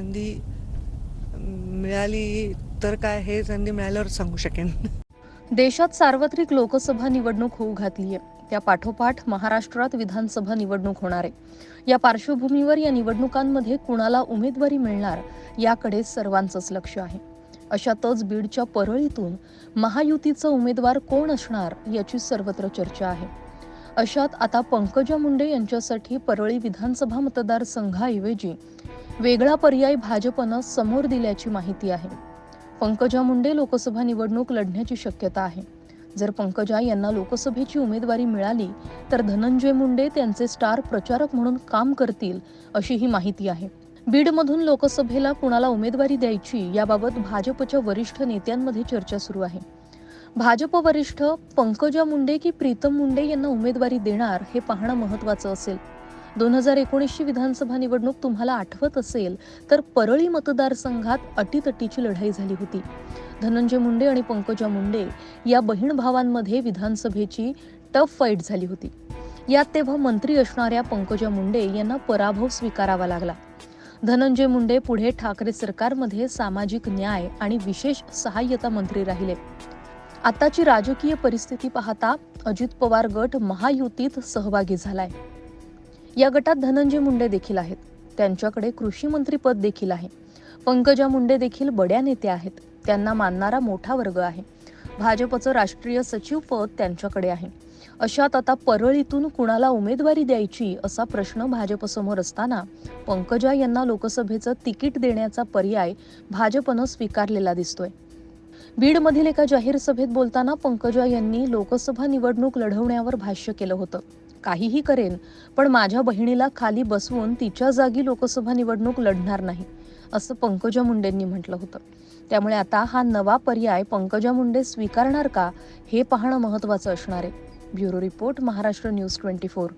संधी मिळाली तर काय हे संधी मिळाल्यावर सांगू शकेन. देशात सार्वत्रिक लोकसभा निवडणूक होऊ घातली आहे. त्या पाठोपाठ महाराष्ट्रात विधानसभा निवडणूक होणार आहे. या पार्श्वभूमीवर या निवडणुकांमध्ये कुणाला उमेदवारी मिळणार याकडे सर्वांचंच लक्ष आहे. अशातच बीडच्या परळीतून महायुतीचा उमेदवार कोण असणार याची सर्वत्र चर्चा आहे. अशात आता पंकजा मुंडे यांच्यासाठी परळी विधानसभा मतदारसंघाऐवजी वेगळा पर्याय भाजपनं समोर दिल्याची माहिती आहे. पंकजा मुंडे लोकसभा निवडणूक लढण्याची शक्यता आहे. जर पंकजा यांना लोकसभेची उमेदवारी मिळाली तर धनंजय मुंडे त्यांचे स्टार प्रचारक म्हणून काम करतील अशी ही माहिती आहे. बीडमधून लोकसभेला कुणाला उमेदवारी द्यायची याबाबत भाजपच्या वरिष्ठ नेत्यांमध्ये चर्चा सुरू आहे. भाजप वरिष्ठ पंकजा मुंडे की प्रीतम मुंडे यांना उमेदवारी देणार हे पाहणं महत्वाचं असेल. दोन हजार एकोणीसची विधानसभा निवडणूक तुम्हाला आठवत असेल तर परळी मतदारसंघात अटीतटीची लढाई झाली होती. धनंजय मुंडे आणि पंकजा मुंडे या बहीण भावांमध्ये विधानसभेची टफ फाईट झाली होती. यात तेव्हा मंत्री असणाऱ्या पंकजा मुंडे यांना पराभव स्वीकारावा लागला. धनंजय मुंडे पुढे ठाकरे सरकारमध्ये सामाजिक न्याय आणि विशेष सहाय्यता मंत्री राहिले. आताची राजकीय परिस्थिती पाहता अजित पवार गट महायुतीत सहभागी झालाय. या गटात धनंजय मुंडे देखील आहेत. त्यांच्याकडे कृषी मंत्री पद देखील आहे. पंकजा मुंडे देखील बड्या नेत्या आहेत. त्यांना मानणारा मोठा वर्ग आहे. भाजपचं राष्ट्रीय सचिव पद त्यांच्याकडे आहे. अशात आता परळीतून कुणाला उमेदवारी द्यायची असा प्रश्न भाजपसमोर असताना पंकजा यांना लोकसभेचं तिकीट देण्याचा पर्याय भाजपनं स्वीकारलेला दिसतोय. बीडमधील एका जाहीर सभेत बोलताना पंकजा यांनी लोकसभा निवडणूक लढवण्यावर भाष्य केलं होतं. काहीही करेन पण माझ्या बहिणीला खाली बसवून तिच्या जागी लोकसभा निवडणूक लढणार नाही असं पंकजा मुंडेंनी म्हटलं होतं. त्यामुळे आता हा नवा पर्याय पंकजा मुंडे स्वीकारणार का हे पाहणं महत्वाचं असणार आहे. Bureau report Maharashtra news twenty four.